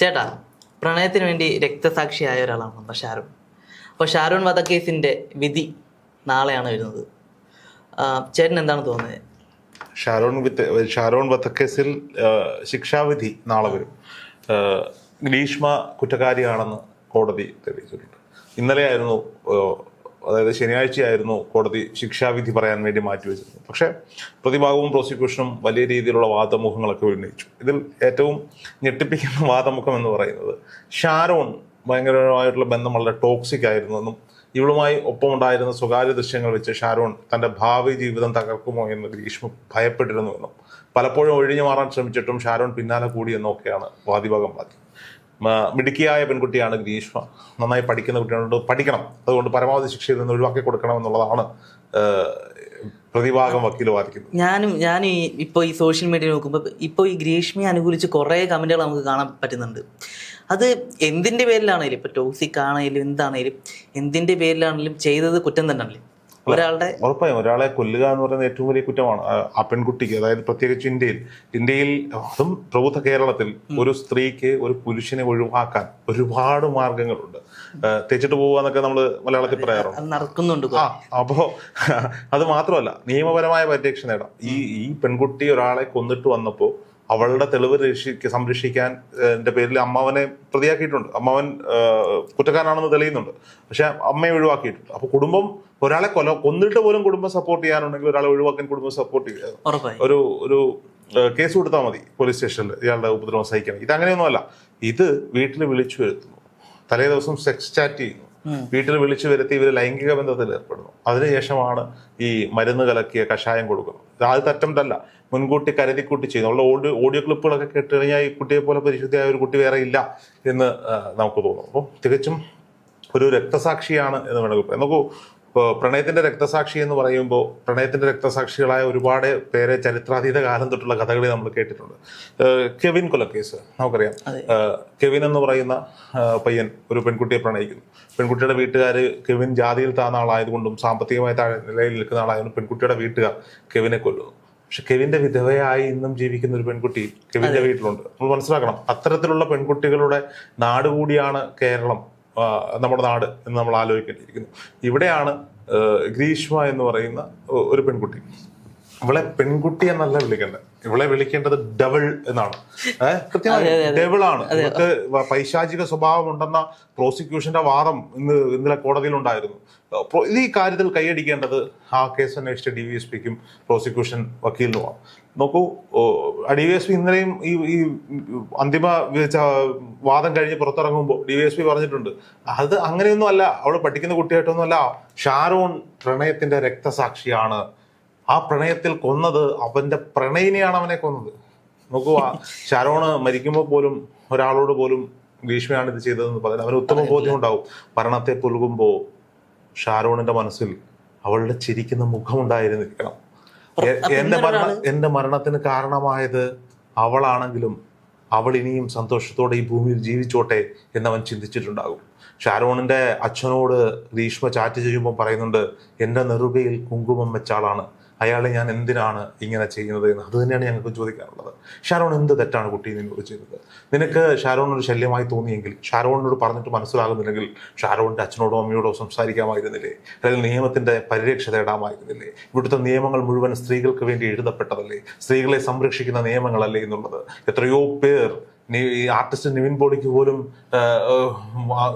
ചേട്ടാ പ്രണയത്തിന് വേണ്ടി രക്തസാക്ഷിയായ ഒരാളാണ് നമ്മുടെ ഷാരൂൺ. അപ്പോൾ ഷാരൂൺ വധക്കേസിന്റെ വിധി നാളെയാണ് വരുന്നത്. ചേട്ടൻ എന്താണ് തോന്നുന്നത്? ഷാരോൺ വിത്ത് ഷാരോൺ വധക്കേസിൽ ശിക്ഷാവിധി നാളെ വരും. ഗ്രീഷ്മ കുറ്റക്കാരിയാണെന്ന് കോടതി തെളിയിച്ചിട്ടുണ്ട്. ഇന്നലെയായിരുന്നു അതായത് ശനിയാഴ്ചയായിരുന്നു കോടതി ശിക്ഷാവിധി പറയാൻ വേണ്ടി മാറ്റിവെച്ചിരുന്നത് പക്ഷേ പ്രതിഭാഗവും പ്രോസിക്യൂഷനും വലിയ രീതിയിലുള്ള വാദമുഖങ്ങളൊക്കെ ഉന്നയിച്ചു. ഇതിൽ ഏറ്റവും ഞെട്ടിപ്പിക്കുന്ന വാദമുഖം എന്ന് പറയുന്നത് ഷാരോൺ ഭയങ്കരമായിട്ടുള്ള ബന്ധം വളരെ ടോക്സിക് ആയിരുന്നു എന്നും ഇവളുമായി ഒപ്പമുണ്ടായിരുന്ന സ്വകാര്യ ദൃശ്യങ്ങൾ വെച്ച് ഷാരോൺ തന്റെ ഭാവി ജീവിതം തകർക്കുമോ എന്ന് ഗ്രീഷ്മ ഭയപ്പെട്ടിരുന്നുവെന്നും പലപ്പോഴും ഒഴിഞ്ഞു മാറാൻ ശ്രമിച്ചിട്ടും ഷാരോൺ പിന്നാലെ കൂടിയെന്നൊക്കെയാണ് വാദിഭാഗം വാദി മ- മിടുക്കിയായ പെൺകുട്ടിയാണ് ഗ്രീഷ്മ. നന്നായി പഠിക്കുന്ന കുട്ടിയോട് പഠിക്കണം. അതുകൊണ്ട് പരമാവധി ശിക്ഷയിൽ നിന്ന് ഒഴിവാക്കി കൊടുക്കണം എന്നുള്ളതാണ് പ്രതിഭാഗം വക്കീൽ വാദിക്കുന്നത് ഞാനും ഞാൻ ഈ ഇപ്പോൾ ഈ സോഷ്യൽ മീഡിയ നോക്കുമ്പോൾ ഇപ്പോൾ ഈ ഗ്രീഷ്മയെ അനുകൂലിച്ച് കുറേ കമന്റുകൾ നമുക്ക് കാണാൻ പറ്റുന്നുണ്ട്. അത് എന്തിന്റെ പേരിലാണേലും ഇപ്പോൾ ടോസിക് ആണേലും എന്താണേലും എന്തിന്റെ പേരിലാണേലും ചെയ്തത് കുറ്റം തന്നെയല്ലേ ഒരാളുടെ ഉറപ്പായും ഒരാളെ കൊല്ലുക എന്ന് പറയുന്നത് ഏറ്റവും വലിയ കുറ്റമാണ്. ആ- പെൺകുട്ടിക്ക് അതായത് പ്രത്യേകിച്ച് ഇന്ത്യയിൽ. ഇന്ത്യയിൽ അതും പ്രബുദ്ധ കേരളത്തിൽ ഒരു സ്ത്രീക്ക് ഒരു പുരുഷനെ ഒഴിവാക്കാൻ ഒരുപാട് മാർഗങ്ങളുണ്ട്. തെച്ചിട്ട് പോവുക എന്നൊക്കെ നമ്മൾ മലയാളത്തിൽ പറയാറുണ്ട്. നടക്കുന്നുണ്ട് ആ അപ്പോ അത് മാത്രമല്ല നിയമപരമായ പരിരക്ഷ നേടാം. ഈ ഈ പെൺകുട്ടി ഒരാളെ കൊന്നിട്ട് വന്നപ്പോ അവളുടെ തെളിവ് രക്ഷിക്ക സംരക്ഷിക്കാൻ എന്റെ പേരിൽ അമ്മാവനെ പ്രതിയാക്കിയിട്ടുണ്ട്. അമ്മാവൻ കുറ്റക്കാരനാണെന്ന് തെളിയുന്നുണ്ട്. പക്ഷെ അമ്മയെ ഒഴിവാക്കിയിട്ടുണ്ട്. അപ്പൊ കുടുംബം ഒരാളെ കൊല കൊന്നിട്ട് പോലും കുടുംബം സപ്പോർട്ട് ചെയ്യാനുണ്ടെങ്കിൽ ഒരാളെ ഒഴിവാക്കാൻ കുടുംബം സപ്പോർട്ട് ചെയ്യുക ഒരു ഒരു കേസ് കൊടുത്താൽ മതി പോലീസ് സ്റ്റേഷനിൽ ഇയാളുടെ ഉപദ്രവം സഹിക്കണം. ഇത് അങ്ങനെയൊന്നുമല്ല ഇത് വീട്ടിൽ വിളിച്ചു വരുത്തുന്നു. തലേ ദിവസം സെക്സ് ചാറ്റ് ചെയ്യുന്നു. വീട്ടിൽ വിളിച്ചു വരുത്തി ഇവർ ലൈംഗിക ബന്ധത്തിൽ ഏർപ്പെടുന്നു. അതിനുശേഷമാണ് ഈ മരുന്ന് കലക്കിയ കഷായം കൊടുക്കുന്നത്. അത് തറ്റംതല്ല. മുൻകൂട്ടി കരുതിക്കൂട്ടി ചെയ്യുന്നു. ഉള്ള ഓഡിയോ ഓഡിയോ ക്ലിപ്പുകളൊക്കെ കേട്ട് കഴിഞ്ഞാൽ ഈ കുട്ടിയെ പോലെ പരിശുദ്ധിയായ ഒരു കുട്ടി വേറെ ഇല്ല എന്ന് നമുക്ക് തോന്നും. അപ്പോൾ തികച്ചും ഒരു രക്തസാക്ഷിയാണ് എന്ന് വേണമെങ്കിൽ നോക്കൂ ഇപ്പോ പ്രണയത്തിന്റെ രക്തസാക്ഷി എന്ന് പറയുമ്പോൾ പ്രണയത്തിന്റെ രക്തസാക്ഷികളായ ഒരുപാട് പേരെ ചരിത്രാതീത കാലം തൊട്ടുള്ള കഥകളി നമ്മൾ കേട്ടിട്ടുണ്ട്. കെവിൻ കൊലക്കേസ് നമുക്കറിയാം. കെവിൻ എന്ന് പറയുന്ന പയ്യൻ ഒരു പെൺകുട്ടിയെ പ്രണയിക്കുന്നു. പെൺകുട്ടിയുടെ വീട്ടുകാർ കെവിൻ ജാതിയിൽ താഴ്ന്ന ആളായതുകൊണ്ടും സാമ്പത്തികമായി താഴെ നിലയിൽ നിൽക്കുന്ന ആളായതുകൊണ്ടും പെൺകുട്ടിയുടെ വീട്ടുകാർ കെവിനെ കൊല്ലുന്നു. പക്ഷെ കെവിന്റെ വിധവയായി ഇന്നും ജീവിക്കുന്ന ഒരു പെൺകുട്ടി കെവിന്റെ വീട്ടിലുണ്ട്. നമ്മൾ മനസ്സിലാക്കണം അത്തരത്തിലുള്ള പെൺകുട്ടികളുടെ നാട് കൂടിയാണ് കേരളം. നമ്മുടെ നാട് എന്ന് നമ്മൾ ആലോചിക്കേണ്ടിയിരിക്കുന്നു. ഇവിടെയാണ് ഗ്രീഷ്മ എന്ന് പറയുന്ന ഒരു പെൺകുട്ടി. ഇവളെ പെൺകുട്ടി എന്നല്ല വിളിക്കേണ്ടത്. ഇവളെ വിളിക്കേണ്ടത് ഡബിൾ എന്നാണ്. കൃത്യമായി ഡബിൾ ആണ്. ഇവർക്ക് പൈശാചിക സ്വഭാവം ഉണ്ടെന്ന പ്രോസിക്യൂഷന്റെ വാദം ഇന്ന് ഇന്നലെ കോടതിയിൽ ഉണ്ടായിരുന്നു. ഈ കാര്യത്തിൽ കൈയടിക്കേണ്ടത് ആ കേസ് അന്വേഷിച്ച ഡി വി എസ് പിക്കും പ്രോസിക്യൂഷൻ വക്കീലിനുമാണ്. നോക്കൂ ഡി വി എസ് പി ഇന്നലെയും ഈ ഈ അന്തിമ വാദം കഴിഞ്ഞ് പുറത്തിറങ്ങുമ്പോൾ ഡി വി എസ് പി പറഞ്ഞിട്ടുണ്ട് അത് അങ്ങനെയൊന്നും അല്ല അവൾ പഠിക്കുന്ന കുട്ടിയായിട്ടൊന്നും അല്ല ഷാരോൺ പ്രണയത്തിന്റെ രക്തസാക്ഷിയാണ് ആ പ്രണയത്തിൽ കൊന്നത് അവന്റെ പ്രണയിനിയാണ് അവനെ കൊന്നത്. നോക്കൂ ശരോണ് ഷാരോണ് മരിക്കുമ്പോൾ പോലും ഒരാളോട് പോലും ഭീഷ്മയാണ് ഇത് ചെയ്തതെന്ന് പറയുന്നത് അവന് ഉത്തമ ബോധ്യം ഉണ്ടാവും മരണത്തെ പുൽകുമ്പോൾ ഷാരോണിന്റെ മനസ്സിൽ അവളുടെ ചിരിക്കുന്ന മുഖമുണ്ടായിരുന്നിരിക്കണം. എന്റെ മരണ എന്റെ മരണത്തിന് കാരണമായത് അവളാണെങ്കിലും അവൾ ഇനിയും സന്തോഷത്തോടെ ഈ ഭൂമിയിൽ ജീവിച്ചോട്ടെ എന്നവൻ ചിന്തിച്ചിട്ടുണ്ടാകും. ഷാരോണിന്റെ അച്ഛനോട് ഗ്രീഷ്മ ചാറ്റ് ചെയ്യുമ്പോൾ പറയുന്നുണ്ട് എന്റെ നെറുകയിൽ കുങ്കുമം വെച്ചാളാണ്. അയാളെ ഞാൻ എന്തിനാണ് ഇങ്ങനെ ചെയ്യുന്നത് എന്ന് അത് തന്നെയാണ് ഞങ്ങൾക്ക് ചോദിക്കാനുള്ളത്. ഷാരോൺ എന്ത് തെറ്റാണ് കുട്ടി നിന്നോട് ചെയ്തത്? നിനക്ക് ഷാരോൺ ഒരു ശല്യമായി തോന്നിയെങ്കിൽ ഷാരോണിനോട് പറഞ്ഞിട്ട് മനസ്സിലാകുന്നില്ലെങ്കിൽ ഷാരോണിന്റെ അച്ഛനോടോ അമ്മയോടോ സംസാരിക്കാമായിരുന്നില്ലേ? അല്ലെങ്കിൽ നിയമത്തിന്റെ പരിരക്ഷ തേടാമായിരുന്നില്ലേ? ഇവിടുത്തെ നിയമങ്ങൾ മുഴുവൻ സ്ത്രീകൾക്ക് വേണ്ടി എഴുതപ്പെട്ടതല്ലേ? സ്ത്രീകളെ സംരക്ഷിക്കുന്ന നിയമങ്ങളല്ലേ എന്നുള്ളത്? എത്രയോ പേർ ഈ ആർട്ടിസ്റ്റ് നിവിൻ ബോഡിക്ക് പോലും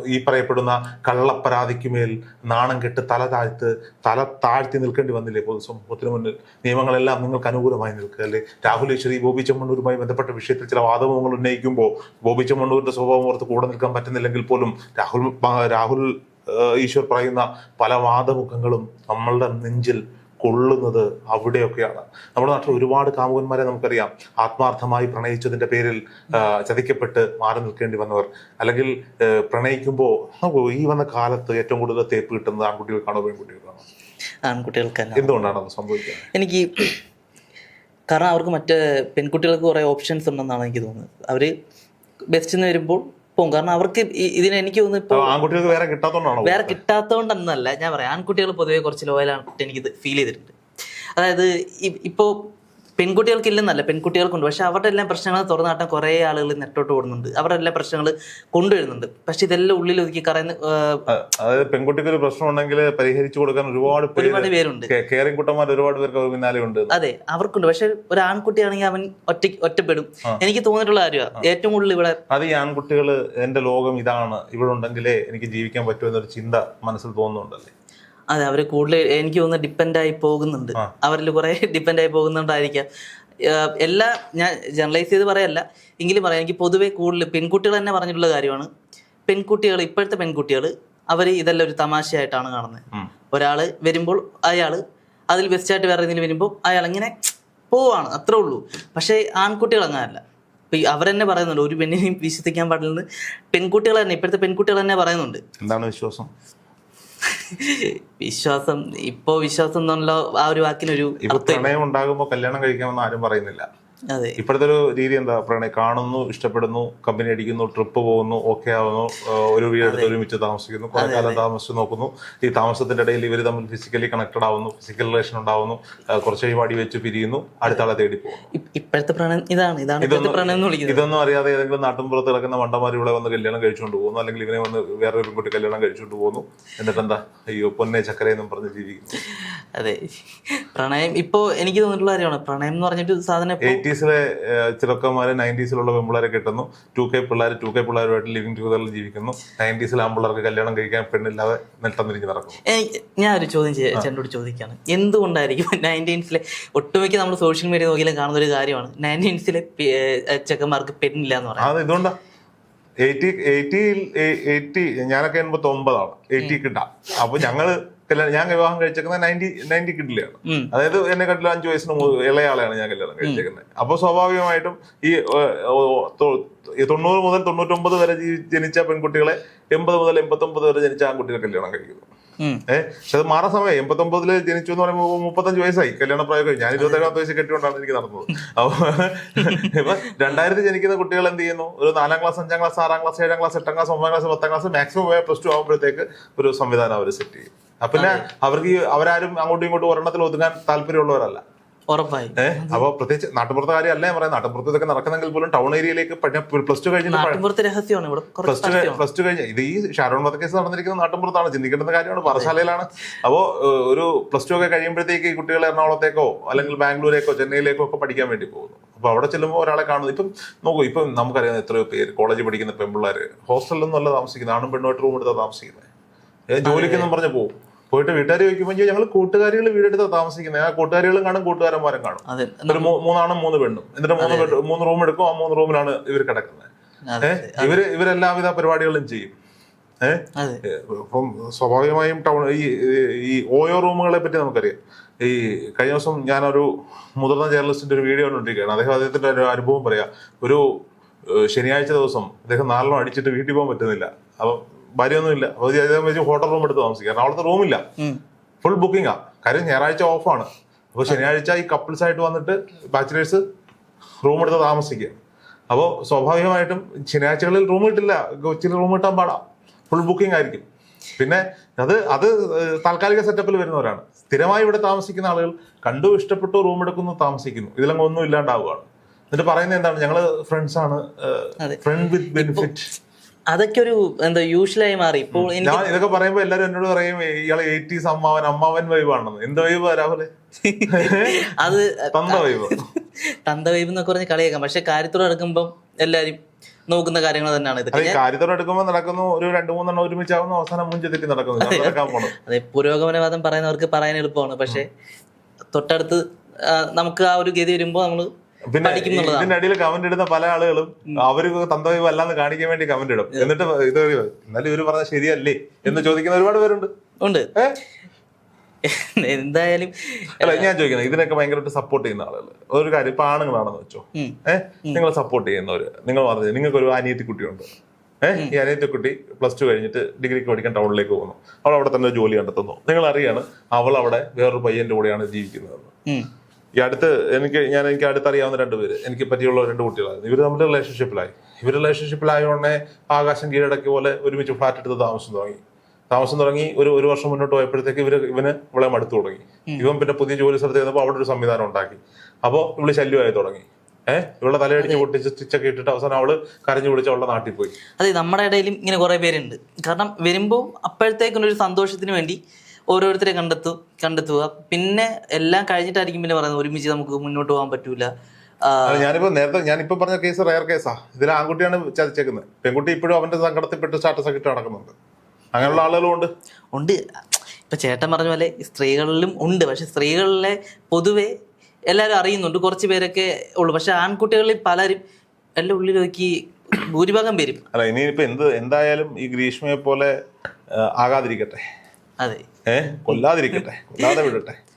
ഈ പറയപ്പെടുന്ന കള്ളപ്പരാതിക്ക് മേൽ നാണം കെട്ട് തല താഴ്ത്ത് തല താഴ്ത്തി നിൽക്കേണ്ടി വന്നില്ലേ പൊതുസമൂഹത്തിന് മുന്നിൽ? നിയമങ്ങളെല്ലാം നിങ്ങൾക്ക് അനുകൂലമായി നിൽക്കുക അല്ലെ? രാഹുൽ ഈശ്വരി ബോബി ചെമ്മണ്ണൂരുമായി ബന്ധപ്പെട്ട വിഷയത്തിൽ ചില വാദമുഖങ്ങൾ ഉന്നയിക്കുമ്പോൾ ബോബി ചെമ്മണ്ണൂരിന്റെ സ്വഭാവം ഓർത്ത് കൂടെ നിൽക്കാൻ പറ്റുന്നില്ലെങ്കിൽ പോലും രാഹുൽ രാഹുൽ ഈശ്വർ പറയുന്ന പല വാദമുഖങ്ങളും നമ്മളുടെ നെഞ്ചിൽ കൊള്ളുന്നത് അവിടെയൊക്കെയാണ്. നമ്മുടെ നാട്ടിൽ ഒരുപാട് കാമുകന്മാരെ നമുക്കറിയാം. ആത്മാർത്ഥമായി പ്രണയിച്ചതിന്റെ പേരിൽ ചതിക്കപ്പെട്ട് മാറി നിൽക്കേണ്ടി വന്നവർ. അല്ലെങ്കിൽ പ്രണയിക്കുമ്പോൾ ഈ വന്ന കാലത്ത് ഏറ്റവും കൂടുതൽ തേപ്പ് കിട്ടുന്നത് ആൺകുട്ടികൾക്കാണോ പെൺകുട്ടികൾക്കാണോ? ആൺകുട്ടികൾക്ക് എന്തുകൊണ്ടാണ് അത് സംഭവിക്കുന്നത് എനിക്ക് കാരണം അവർക്ക് മറ്റ് പെൺകുട്ടികൾക്ക് കുറേ ഓപ്ഷൻസ് ഉണ്ടെന്നാണ് എനിക്ക് തോന്നുന്നത്. അവർ ബെസ്റ്റ് എന്ന് വരുമ്പോൾ പോകും കാരണം അവർക്ക് ഇതിന് എനിക്ക് തോന്നുന്നു ഇപ്പോൾ ആൺകുട്ടികൾക്ക് വേറെ കിട്ടാത്തോണ്ടാണോ വേറെ കിട്ടാത്തതുകൊണ്ടൊന്നല്ല ഞാൻ പറയാം ആൺകുട്ടികൾ പൊതുവെ കുറച്ച് ലോയലായിട്ട് എനിക്ക് ഫീൽ ചെയ്തിട്ടുണ്ട്. അതായത് ഇപ്പോ ഇപ്പോൾ പെൺകുട്ടികൾക്ക് ഇല്ലെന്നല്ല പെൺകുട്ടികൾക്കുണ്ട്. പക്ഷെ അവരുടെ എല്ലാം പ്രശ്നങ്ങൾ തുറന്നാട്ടം കുറേ ആളുകൾ നെട്ടോട്ട് ഓടുന്നുണ്ട്. അവരുടെ എല്ലാ പ്രശ്നങ്ങൾ കൊണ്ടുവരുന്നുണ്ട്. പക്ഷെ ഇതെല്ലാം ഉള്ളിൽ ഒതുക്കി കറയുന്ന അതായത് പെൺകുട്ടിക്ക് ഒരു പ്രശ്നം ഉണ്ടെങ്കിൽ പരിഹരിച്ചു കൊടുക്കാൻ ഒരുപാട് ഒരുപാട് പേരുണ്ട്. കേറിംഗ് കുട്ടന്മാർ ഒരുപാട് പേർക്ക് അവർ പിന്നാലെ ഉണ്ട്. അതെ അവർക്കുണ്ട്. പക്ഷെ ഒരു ആൺകുട്ടിയാണെങ്കിൽ അവൻ ഒറ്റ ഒറ്റപ്പെടും. എനിക്ക് തോന്നിയിട്ടുള്ള കാര്യമാണ് ഏറ്റവും കൂടുതൽ ഇവിടെ അത് ഈ ആൺകുട്ടികൾ എന്റെ ലോകം ഇതാണ്. ഇവിടെ ഉണ്ടെങ്കിലേ എനിക്ക് ജീവിക്കാൻ പറ്റുമെന്നൊരു ചിന്ത മനസ്സിൽ തോന്നുന്നുണ്ടല്ലേ? അതെ അവർ കൂടുതൽ എനിക്ക് തോന്നുന്നു ഡിപ്പെൻഡ് ആയി പോകുന്നുണ്ട്. അവരിൽ കുറെ ഡിപ്പെൻഡ് ആയി പോകുന്നുണ്ടായിരിക്കാം. എല്ലാ ഞാൻ ജനറലൈസ് ചെയ്ത് പറയല്ല. എങ്കിലും പറയാം എനിക്ക് പൊതുവേ കൂടുതൽ പെൺകുട്ടികൾ തന്നെ പറഞ്ഞിട്ടുള്ള കാര്യമാണ്. പെൺകുട്ടികൾ ഇപ്പോഴത്തെ പെൺകുട്ടികൾ അവർ ഇതെല്ലാം ഒരു തമാശയായിട്ടാണ് കാണുന്നത്. ഒരാൾ വരുമ്പോൾ അയാൾ അതിൽ ബെസ്റ്റായിട്ട് വേറെ എന്തെങ്കിലും വരുമ്പോൾ അയാൾ ഇങ്ങനെ പോവാണ് അത്രേ ഉള്ളൂ. പക്ഷേ ആൺകുട്ടികൾ അങ്ങനല്ല ഇപ്പൊ അവർ അവരെന്നെ പറയുന്നുണ്ട് ഒരു പെണ്ണിനെയും വിശ്വസിക്കാൻ പാടില്ലെന്ന്. പെൺകുട്ടികൾ തന്നെ ഇപ്പോഴത്തെ പെൺകുട്ടികൾ തന്നെ പറയുന്നുണ്ട്. എന്താണ് വിശ്വാസം? വിശ്വാസം ഇപ്പോ വിശ്വാസം എന്നുള്ള ആ ഒരു വാക്കിനൊരു പ്രണയം ഉണ്ടാകുമ്പോൾ കല്യാണം കഴിക്കാമെന്ന് ആരും പറയുന്നില്ല. ഇപ്പോഴത്തെ ഒരു രീതി എന്താ? പ്രണയം കാണുന്നു ഇഷ്ടപ്പെടുന്നു കമ്പനി അടിക്കുന്നു ട്രിപ്പ് പോകുന്നു ഓക്കെ ആവുന്നു ഒരു വീടെടുത്ത് ഒരുമിച്ച് താമസിക്കുന്നു കുറെ കാലം താമസിച്ച് നോക്കുന്നു. ഈ താമസത്തിന്റെ ഇടയിൽ ഇവർ തമ്മിൽ ഫിസിക്കലി കണക്റ്റഡ് ആവുന്നു ഫിസിക്കൽ റിലേഷൻ ഉണ്ടാവുന്നു കുറച്ച് കഴിയുമ്പോൾ അടി വെച്ച് പിരിയുന്നു അടുത്ത ആളെ തേടി പോകുന്നു. ഇപ്പോഴത്തെ പ്രണയം ഇതാണ് ഇതാണ് വിളിക്കുന്നത്. ഇതൊന്നും അറിയാതെ ഏതെങ്കിലും നാട്ടിൻപുറത്ത് കിടക്കുന്ന മണ്ടന്മാർ ഇവിടെ വന്ന് കല്യാണം കഴിച്ചുകൊണ്ട് പോകുന്നു അല്ലെങ്കിൽ ഇവനെ വന്ന് വേറെ ഒരു കുട്ടി കല്യാണം കഴിച്ചുകൊണ്ട് പോകുന്നു എന്നിട്ട് എന്താ അയ്യോ പൊന്നെ ചക്കര എന്നും പറഞ്ഞ് ജീവിക്കുന്നു. അതെ. പ്രണയം ഇപ്പോ എനിക്ക് തോന്നിയിട്ടുള്ള കാര്യമാണ്. പ്രണയം എന്ന് പറഞ്ഞിട്ട് സാധനം എയ്റ്റീസിലെ ചെറുക്കന്മാര് നയന്റീസിലുള്ള പെമ്പിള്ളേരെ കിട്ടുന്നു. ടു കെ പിള്ളേർ ടു കെ പിള്ളേരുമായിട്ട് ലിവിങ് ടുഗദറിൽ ജീവിക്കുന്നു. നയന്റീസിലെ ആമ്പിള്ളേർക്ക് കല്യാണം കഴിക്കാൻ പെണ്ണില്ലാതെ നെട്ടം നടക്കും നടക്കുന്നു ഞാൻ ഒരു ചോദ്യം ചേട്ടനോട് ചോദിക്കാണ്. എന്തുകൊണ്ടായിരിക്കും നയന്റീൻസിലെ ഒട്ടുമിക്ക നമ്മൾ സോഷ്യൽ മീഡിയ നോക്കിയാലും കാണുന്ന ഒരു കാര്യമാണ്. നയന്റീൻസിലെ ചെക്കന്മാർക്ക് പെണ്ണില്ല എന്ന് പറയുന്നത് അത് ഇതുകൊണ്ടാ. എയ്റ്റി എയ്റ്റിയിൽ എയ്റ്റി ഞാനൊക്കെ എൺപത്തി ഒമ്പതാണ് എയ്റ്റി കിട്ടാം. അപ്പൊ ഞങ്ങൾ കല്യാണം ഞാൻ വിവാഹം കഴിച്ചേക്കുന്നത് നയന്റി നയന്റി കിഡിലാണ്. അതായത് എന്നെ കണ്ടില്ല അഞ്ചു വയസ്സിന് ഇളയാളെയാണ് ഞാൻ കല്യാണം കഴിച്ചേക്കുന്നത്. അപ്പൊ സ്വാഭാവികമായിട്ടും ഈ തൊണ്ണൂറ് മുതൽ തൊണ്ണൂറ്റൊമ്പത് വരെ ജനിച്ച പെൺകുട്ടികളെ എൺപത് മുതൽ എൺപത്തൊമ്പത് വരെ ജനിച്ച ആൺകുട്ടികളെ കല്യാണം കഴിക്കുന്നു. ഏഹ് പക്ഷെ അത് മാറാൻ സമയം എൺപത്തൊമ്പതിൽ ജനിച്ചു എന്ന് പറയുമ്പോൾ മുപ്പത്തഞ്ച് വയസ്സായി. കല്യാണ പ്രായം കഴിഞ്ഞു. ഞാൻ ഇരുപത്തേഴാമത്തെ വയസ്സ് കെട്ടിക്കൊണ്ടാണ് എനിക്ക് നടന്നത്. അപ്പൊ ഇപ്പൊ രണ്ടായിരത്തി ജനിക്കുന്ന കുട്ടികൾ എന്ത് ചെയ്യുന്നു? ഒരു നാലാം ക്ലാസ് അഞ്ചാം ക്ലാസ് ആറാം ക്ലാസ് ഏഴാം ക്ലാസ് എട്ടാം ക്ലാസ് ഒമ്പതാം ക്ലാസ് പത്താം ക്ലാസ് മാക്സിമം പോയാൽ പ്ലസ് ടു ആകുമ്പോഴത്തേക്ക് ഒരു സംവിധാനം അവർ സെറ്റ് ചെയ്യും. പിന്നെ അവർക്ക് അവരാരും അങ്ങോട്ടും ഇങ്ങോട്ടും ഒരെണ്ണത്തിൽ ഒതുങ്ങാൻ താല്പര്യമുള്ളവരല്ല. ഉറപ്പായി. അപ്പൊ പ്രത്യേകിച്ച് നാട്ടുപുറത്തെ കാര്യം അല്ല പറയാം നാട്ടുപുറത്ത് ഇതൊക്കെ നടക്കുന്നെങ്കിൽ പോലും ടൗൺ ഏരിയയിലേക്ക് പ്ലസ് ടു കഴിഞ്ഞിട്ട് രഹസ്യമാണ്. ഇവിടെ പ്ലസ് ടു പ്ലസ് ടു കഴിഞ്ഞ് ഇത് ഈ ഷാരോൺ വധക്കേസ് നടന്നിരിക്കുന്ന നാട്ടുപുറത്താണ് ചിന്തിക്കേണ്ട കാര്യമാണ്. പാറശാലയിലാണ്. അപ്പോ ഒരു പ്ലസ് ടു ഒക്കെ കഴിയുമ്പോഴത്തേക്ക് ഈ കുട്ടികൾ എറണാകുളത്തേക്കോ അല്ലെങ്കിൽ ബാംഗ്ലൂരേക്കോ ചെന്നൈയിലേക്കോ ഒക്കെ പഠിക്കാൻ വേണ്ടി പോകുന്നു. അപ്പൊ അവിടെ ചെല്ലുമ്പോൾ ഒരാളെ കാണുന്നു. ഇപ്പം നോക്കൂ ഇപ്പം നമുക്കറിയാം എത്രയോ പേര് കോളേജിൽ പഠിക്കുന്ന പെൺപിള്ളേര്. ഹോസ്റ്റലിലൊന്നും അല്ല താമസിക്കുന്നത്. ആണും പെണ്ണുമായിട്ട് റൂം എടുത്താൽ താമസിക്കുന്നത്. ജോലിക്കെന്നും പറഞ്ഞ് പോകും പോയിട്ട് വീട്ടുകാർ ചോദിക്കുമ്പോൾ ഞങ്ങൾ കൂട്ടുകാരികൾ വീടെടുത്ത് താമസിക്കുന്നത് ആ കൂട്ടുകാരികളും കാണും കൂട്ടുകാരന്മാരും കാണും. ഒരു മൂന്നാണും മൂന്ന് പെണ്ണും. എന്നിട്ട് മൂന്ന് മൂന്ന് റൂം എടുക്കും ആ മൂന്ന് റൂമിലാണ് ഇവർ കിടക്കുന്നത് ഏഹ്? ഇവർ ഇവരെല്ലാവിധ പരിപാടികളും ചെയ്യും. ഏഹ്? ഇപ്പം സ്വാഭാവികമായും ടൗൺ ഈ ഈ ഓയോ റൂമുകളെ പറ്റി നമുക്കറിയാം. ഈ കഴിഞ്ഞ ദിവസം ഞാനൊരു മുതിർന്ന ജേർണലിസ്റ്റിന്റെ ഒരു വീഡിയോ കണ്ടിരിക്കുകയാണ് അദ്ദേഹം അദ്ദേഹത്തിന്റെ ഒരു അനുഭവം പറയാം. ഒരു ശനിയാഴ്ച ദിവസം അദ്ദേഹം നാലെണ്ണം അടിച്ചിട്ട് വീട്ടിൽ പോകാൻ പറ്റുന്നില്ല. അപ്പൊ ഭാര്യയൊന്നുമില്ല. അദ്ദേഹം വെച്ച് ഹോട്ടൽ റൂം എടുത്ത് താമസിക്കുക എറണാകുളത്ത് റൂമില്ല. ഫുൾ ബുക്കിംഗാ കാര്യം ഞായറാഴ്ച ഓഫാണ് അപ്പൊ ശനിയാഴ്ച ഈ കപ്പിൾസ് ആയിട്ട് വന്നിട്ട് ബാച്ചിലേഴ്സ് റൂം എടുത്ത് താമസിക്കുക. അപ്പോൾ സ്വാഭാവികമായിട്ടും ശനിയാഴ്ചകളിൽ റൂം കിട്ടില്ല. കൊച്ചിയിൽ റൂം കിട്ടാൻ പാടാ. ഫുൾ ബുക്കിംഗ് ആയിരിക്കും. പിന്നെ അത് അത് താൽക്കാലിക സെറ്റപ്പിൽ വരുന്നവരാണ്. സ്ഥിരമായി ഇവിടെ താമസിക്കുന്ന ആളുകൾ കണ്ടു ഇഷ്ടപ്പെട്ടു റൂം എടുക്കുന്നു താമസിക്കുന്നു. ഇതിലങ്ങ് ഒന്നും ഇല്ലാണ്ടാവുകയാണ്. എന്നിട്ട് പറയുന്നത് എന്താണ്? ഞങ്ങൾ ഫ്രണ്ട്സ് ആണ്. ഫ്രണ്ട് വിത്ത് ബെനിഫിറ്റ് അതൊക്കെ ഒരു എന്താ യൂഷ്വലായി മാറി. ഇപ്പോൾ ഞാൻ ഇതൊക്കെ പറയുമ്പോ എല്ലാരും എന്നോട് പറയും ഇയാളെ എയ്റ്റീസ് അമ്മാവൻ അമ്മാവൻ വൈബാണെന്ന് എന്ത് വൈബ് രാഹുലെ? അത് തന്ത വൈബ് തന്ത വൈബ് എന്നൊക്കെ പറഞ്ഞ് കളിയാക്കാം. പക്ഷെ കാര്യത്തോട് അടുക്കുമ്പോ എല്ലാരും നോക്കുന്ന കാര്യങ്ങൾ തന്നെയാണ് ഇത് ഇതൊക്കെ കാര്യത്തോടെ എടുക്കുമ്പോൾ നടക്കുന്നു ഒരു രണ്ടു മൂന്നെണ്ണം ഒരുമിച്ചാവുന്നു അവസാനം മുൻചെത്തിക്ക് നടക്കുന്നു. അതെ. പുരോഗമനവാദം പറയുന്നവർക്ക് പറയാൻ എളുപ്പമാണ്. പക്ഷെ തൊട്ടടുത്ത് നമുക്ക് ആ ഒരു ഗതി വരുമ്പോൾ നമ്മൾ പിന്നെ. ഇതിന്റെ അടിയിൽ കമന്റ് ഇടുന്ന പല ആളുകളും അവർ തന്ത വൈബ് അല്ലാന്ന് കാണിക്കാൻ വേണ്ടി കമന്റ് ഇടും. എന്നിട്ട് ഇത് എന്നാലും ഇവർ പറഞ്ഞ ശരിയല്ലേ എന്ന് ചോദിക്കുന്ന ഒരുപാട് പേരുണ്ട്. ഉണ്ട്. എന്തായാലും അല്ല ഞാൻ ചോദിക്കുന്നത് ഇതിനൊക്കെ ഭയങ്കരമായിട്ട് സപ്പോർട്ട് ചെയ്യുന്ന ആളുകൾ ഒരു കാര്യം ഇപ്പൊ ആണുങ്ങളാണെന്ന് വെച്ചോ. ഏഹ് നിങ്ങൾ സപ്പോർട്ട് ചെയ്യുന്നവര് നിങ്ങൾ പറഞ്ഞു നിങ്ങൾക്ക് ഒരു അനിയത്തി കുട്ടിയുണ്ട് ഏഹ് ഈ അനിയത്തി കുട്ടി പ്ലസ് ടു കഴിഞ്ഞിട്ട് ഡിഗ്രിക്ക് പഠിക്കാൻ ടൗണിലേക്ക് പോകുന്നു. അവൾ അവിടെ തന്നെ ജോലി കണ്ടെത്തുന്നു. നിങ്ങൾ അറിയാണ് അവൾ അവിടെ വേറൊരു പയ്യന്റെ കൂടെയാണ് ജീവിക്കുന്നതെന്ന്. ഈ അടുത്ത് എനിക്ക് ഞാൻ എനിക്ക് അടുത്തറിയാവുന്ന രണ്ടുപേര് എനിക്ക് പറ്റിയുള്ള രണ്ട് കുട്ടികളായിരുന്നു. ഇവർ നമ്മുടെ റിലേഷൻഷിപ്പിലായി ഇവർ റിലേഷൻഷിപ്പിലായ ഉടനെ ആകാശം കീഴടക്കി പോലെ ഒരുമിച്ച് ഫ്ലാറ്റ് എടുത്ത് താമസം തുടങ്ങി. താമസം തുടങ്ങി ഒരു ഒരു വർഷം മുന്നോട്ട് പോയപ്പോഴത്തേക്ക് ഇവർ ഇവന് ഇവളെ മടുത്തു തുടങ്ങി. ഇവൻ പിന്നെ പുതിയ ജോലി സ്ഥലത്ത് ചെന്നപ്പോൾ അവിടെ ഒരു സംവിധാനം ഉണ്ടാക്കി. അപ്പോൾ ഇവൾ ശല്യമായി തുടങ്ങി. ഏഹ് ഇവളെ തലയടിച്ച് പൊട്ടിച്ച് സ്റ്റിച്ചൊക്കെ ഇട്ടിട്ട് അവസാനം അവൾ കരഞ്ഞു വിളിച്ച് അവളുടെ നാട്ടിൽ പോയി. അതെ നമ്മുടെ ഇടയിലും ഇങ്ങനെ കുറെ പേരുണ്ട്. കാരണം വരുമ്പോൾ ഒരു സന്തോഷത്തിന് വേണ്ടി ഓരോരുത്തരെ കണ്ടെത്തും കണ്ടെത്തുക. പിന്നെ എല്ലാം കഴിഞ്ഞിട്ടായിരിക്കും പിന്നെ പറയുന്നത് ഒരുമിച്ച് നമുക്ക് മുന്നോട്ട് പോകാൻ പറ്റൂല. ഞാനിപ്പോ നേരത്തെ ഞാനിപ്പോ പറഞ്ഞ കേസ് റയർ കേസാ ഇതിൽ ആൺകുട്ടിയാണ് ചതിച്ചേക്കുന്നത്. പെൺകുട്ടി ഇപ്പോഴും അവന്റെ സങ്കടത്തിൽപ്പെട്ട് സ്റ്റാറ്റസ് ഒക്കെ ഇട്ട് നടക്കുന്നുണ്ട്. അങ്ങനെയുള്ള ആളുകളും ഉണ്ട്. ഉണ്ട്. ഇപ്പൊ ചേട്ടൻ പറഞ്ഞ പോലെ സ്ത്രീകളിലും ഉണ്ട്. പക്ഷെ സ്ത്രീകളിലെ പൊതുവെ എല്ലാവരും അറിയുന്നുണ്ട്. കുറച്ച് പേരൊക്കെ ഉള്ളു. പക്ഷെ ആൺകുട്ടികളിൽ പലരും എല്ലാം ഉള്ളിൽ നോക്കി ഭൂരിഭാഗം പേരും. അല്ല ഇനിയിപ്പോ എന്ത് എന്തായാലും ഈ ഗ്രീഷ്മയെ പോലെ ആകാതിരിക്കട്ടെ. അതെ. കൊല്ലാതിരിക്കട്ടെ. കൊല്ലാതെ വിടട്ടെ.